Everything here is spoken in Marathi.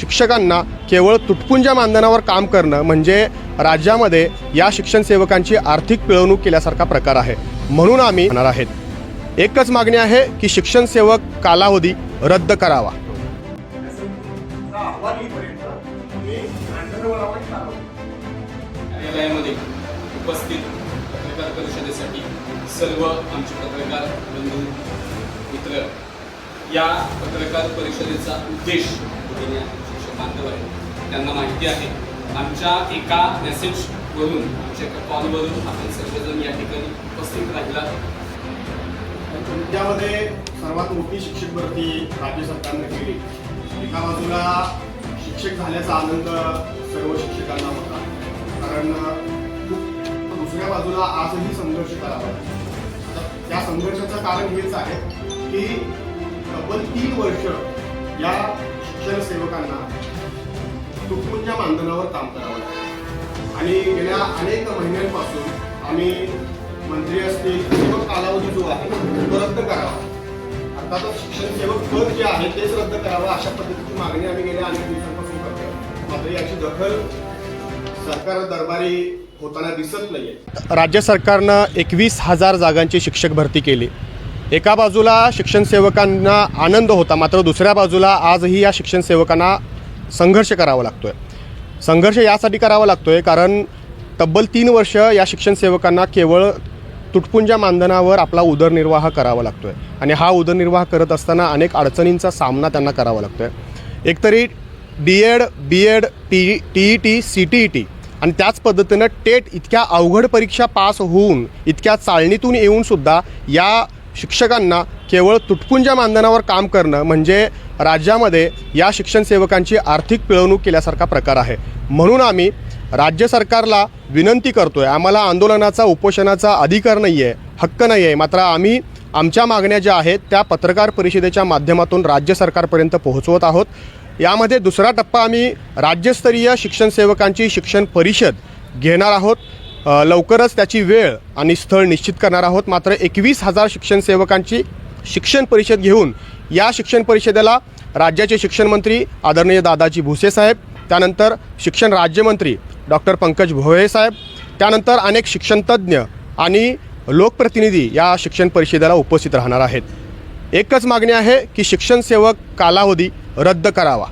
शिक्षकांना केवळ तुटपुंजा मानधनावर काम करणं म्हणजे राज्यामध्ये या शिक्षण सेवकांची आर्थिक पिळवणूक केल्यासारखा प्रकार आहे. म्हणून आम्ही म्हणणार आहेत. एकच मागणी आहे की शिक्षण सेवक कालावधी रद्द करावा. उपस्थित पत्रकार परिषदेसाठी सर्व आमचे पत्रकार बंधू मित्र या पत्रकार परिषदेचा उद्देश बांधव आहेत. त्यांना माहिती आहे आमच्या एका मेसेजवरून आमच्या एका कॉलवरून आपण सर्वजण या ठिकाणी उपस्थित राहिला त्यामध्ये सर्वात मोठी शिक्षक भरती राज्य सरकारने केली. एका बाजूला शिक्षक झाल्याचा आनंद सर्व शिक्षकांना होता. कारण दुसऱ्या बाजूला आजही संघर्ष करावा त्या संघर्षाचं कारण हेच आहे की तब्बल तीन वर्ष या शिक्षण सेवकांना तुटपुंजा मानधनावर काम करावं लागतं. आणि गेल्या अनेक महिन्यांपासून आम्ही मंत्री असतील सेवक कालावधी जो आहे तो रद्द करावा. अर्थातच शिक्षण सेवक पद जे आहे तेच रद्द करावं अशा पद्धतीची मागणी आम्ही गेल्या अनेक दिवसांपासून करतो मात्र याची दखल सरकार दरबारी होताना दिसत नाहीये. राज्य सरकारनं एकवीस हजार जागांची शिक्षक भरती केली. एका बाजूला शिक्षण सेवकांना आनंद होता मात्र दुसऱ्या बाजूला आजही या शिक्षण सेवकांना संघर्ष करावा लागतोय. संघर्ष यासाठी करावा लागतोय कारण तब्बल तीन वर्ष या शिक्षण सेवकांना केवळ तुटपुंजा मानधनावर आपला उदरनिर्वाह करावा लागतोय. आणि हा उदरनिर्वाह करत असताना अनेक अडचणींचा सामना त्यांना करावा लागतोय. एकतरी D Ed B Ed T T E T C T E T आणि त्याच पद्धतीनं टेट इतक्या अवघड परीक्षा पास होऊन इतक्या चाळणीतून येऊनसुद्धा या शिक्षकांना केवळ तुटपुंजा मानधनावर काम करणं म्हणजे राज्यामध्ये या शिक्षण सेवकांची आर्थिक पिळवणूक केल्यासारखा प्रकार आहे. म्हणून आम्ही राज्य सरकारला विनंती करतोय आम्हाला आंदोलनाचा उपोषणाचा अधिकार नाही आहे हक्क नाही आहे मात्र आम्ही आमच्या मागण्या ज्या आहेत त्या पत्रकार परिषदेच्या माध्यमातून राज्य सरकारपर्यंत पोहोचवत आहोत. यामध्ये दुसरा टप्पा आम्ही राज्यस्तरीय शिक्षण सेवकांची शिक्षण परिषद घेणार आहोत. लवकरच त्याची वेळ आणि स्थळ निश्चित करणार आहोत. मात्र एकवीस हजार शिक्षण सेवकांची शिक्षण परिषद घेऊन या शिक्षण परिषदेला राज्याचे शिक्षणमंत्री आदरणीय दादाजी भुसे साहेब त्यानंतर शिक्षण राज्यमंत्री डॉक्टर पंकज भोये साहेब त्यानंतर अनेक शिक्षणतज्ज्ञ आणि लोकप्रतिनिधी या शिक्षण परिषदेला उपस्थित राहणार आहेत. एकच मागणी आहे की शिक्षण सेवक कालावधी रद्द करावा.